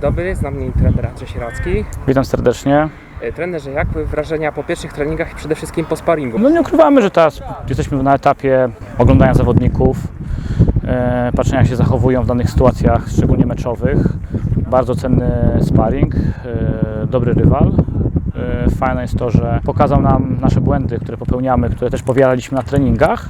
dobry, z nami trener Andrzej Sieracki. Witam serdecznie. E, Trenerze, jak wrażenia po pierwszych treningach i przede wszystkim po sparingu? No nie ukrywamy, że teraz jesteśmy na etapie oglądania zawodników, e, patrzenia jak się zachowują w danych sytuacjach, szczególnie meczowych. Bardzo cenny sparring, e, dobry rywal. Fajne jest to, że pokazał nam nasze błędy, które popełniamy, które też powielaliśmy na treningach.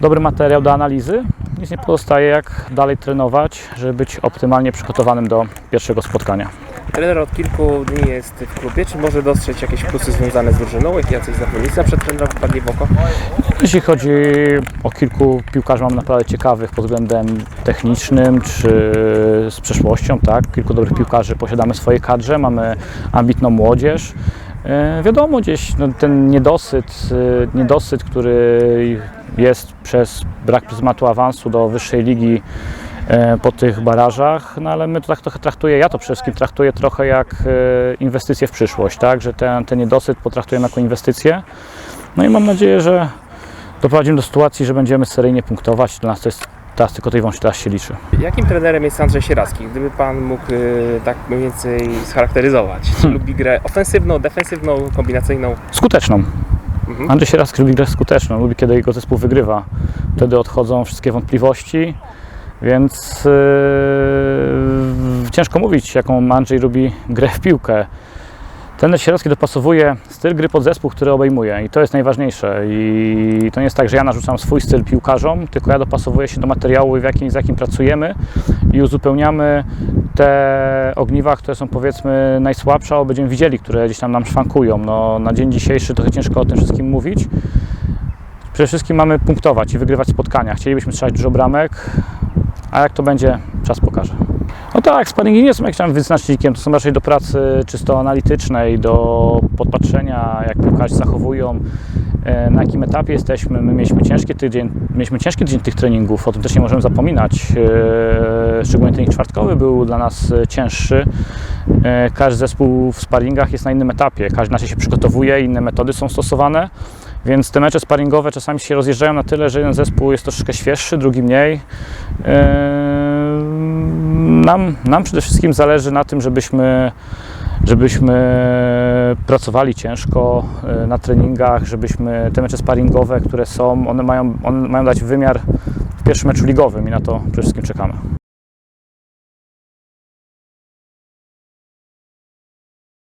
Dobry materiał do analizy. Nic nie pozostaje jak dalej trenować, żeby być optymalnie przygotowanym do pierwszego spotkania. Trener od kilku dni jest w klubie. Czy może dostrzec jakieś plusy związane z drużyną? Jak jacyś zawodnicy na przykład trener wpadli w oko? Jeśli chodzi o kilku piłkarzy, mam naprawdę ciekawych pod względem technicznym czy z przeszłością, tak? Kilku dobrych piłkarzy posiadamy w swojej kadrze, mamy ambitną młodzież. E, Wiadomo, gdzieś no, ten niedosyt, e, niedosyt, który jest przez brak pryzmatu awansu do wyższej ligi e, po tych barażach, no ale my to tak trochę traktuję, ja to przede wszystkim traktuję trochę jak inwestycje w przyszłość, tak? Że ten, ten niedosyt potraktujemy jako inwestycję. No i mam nadzieję, że doprowadzimy do sytuacji, że będziemy seryjnie punktować. Dla nas to jest teraz tylko i wyłącznie teraz się liczy. Jakim trenerem jest Andrzej Sieracki? Gdyby Pan mógł e, tak mniej więcej scharakteryzować. Czy Hmm. lubi grę ofensywną, defensywną, kombinacyjną? Skuteczną. Mhm. Andrzej Sierawski lubi grę skuteczną, lubi kiedy jego zespół wygrywa. Wtedy odchodzą wszystkie wątpliwości, więc yy, ciężko mówić, jaką Andrzej lubi grę w piłkę. Trener Sierowski dopasowuje styl gry pod zespół, który obejmuje i to jest najważniejsze. I to nie jest tak, że ja narzucam swój styl piłkarzom, tylko ja dopasowuję się do materiału, w jakim, z jakim pracujemy i uzupełniamy te ogniwa, które są powiedzmy najsłabsze, a będziemy widzieli, które gdzieś tam nam szwankują. No, na dzień dzisiejszy trochę ciężko o tym wszystkim mówić. Przede wszystkim mamy punktować i wygrywać spotkania. Chcielibyśmy strzelać dużo bramek, a jak to będzie, czas pokaże. No tak, sparingi nie są jakimś tam wyznacznikiem, to są raczej do pracy czysto analitycznej, do podpatrzenia, jak piłkarze zachowują, e, na jakim etapie jesteśmy. My mieliśmy ciężki tydzień, mieliśmy ciężki tydzień tych treningów, o tym też nie możemy zapominać. E, Szczególnie trening czwartkowy był dla nas e, cięższy. Każdy zespół w sparingach jest na innym etapie, każdy inaczej się przygotowuje, inne metody są stosowane. Więc te mecze sparingowe czasami się rozjeżdżają na tyle, że jeden zespół jest troszeczkę świeższy, drugi mniej. Nam, nam przede wszystkim zależy na tym, żebyśmy, żebyśmy pracowali ciężko e, na treningach, żebyśmy te mecze sparingowe, które są, one mają, one mają dać wymiar w pierwszym meczu ligowym i na to przede wszystkim czekamy.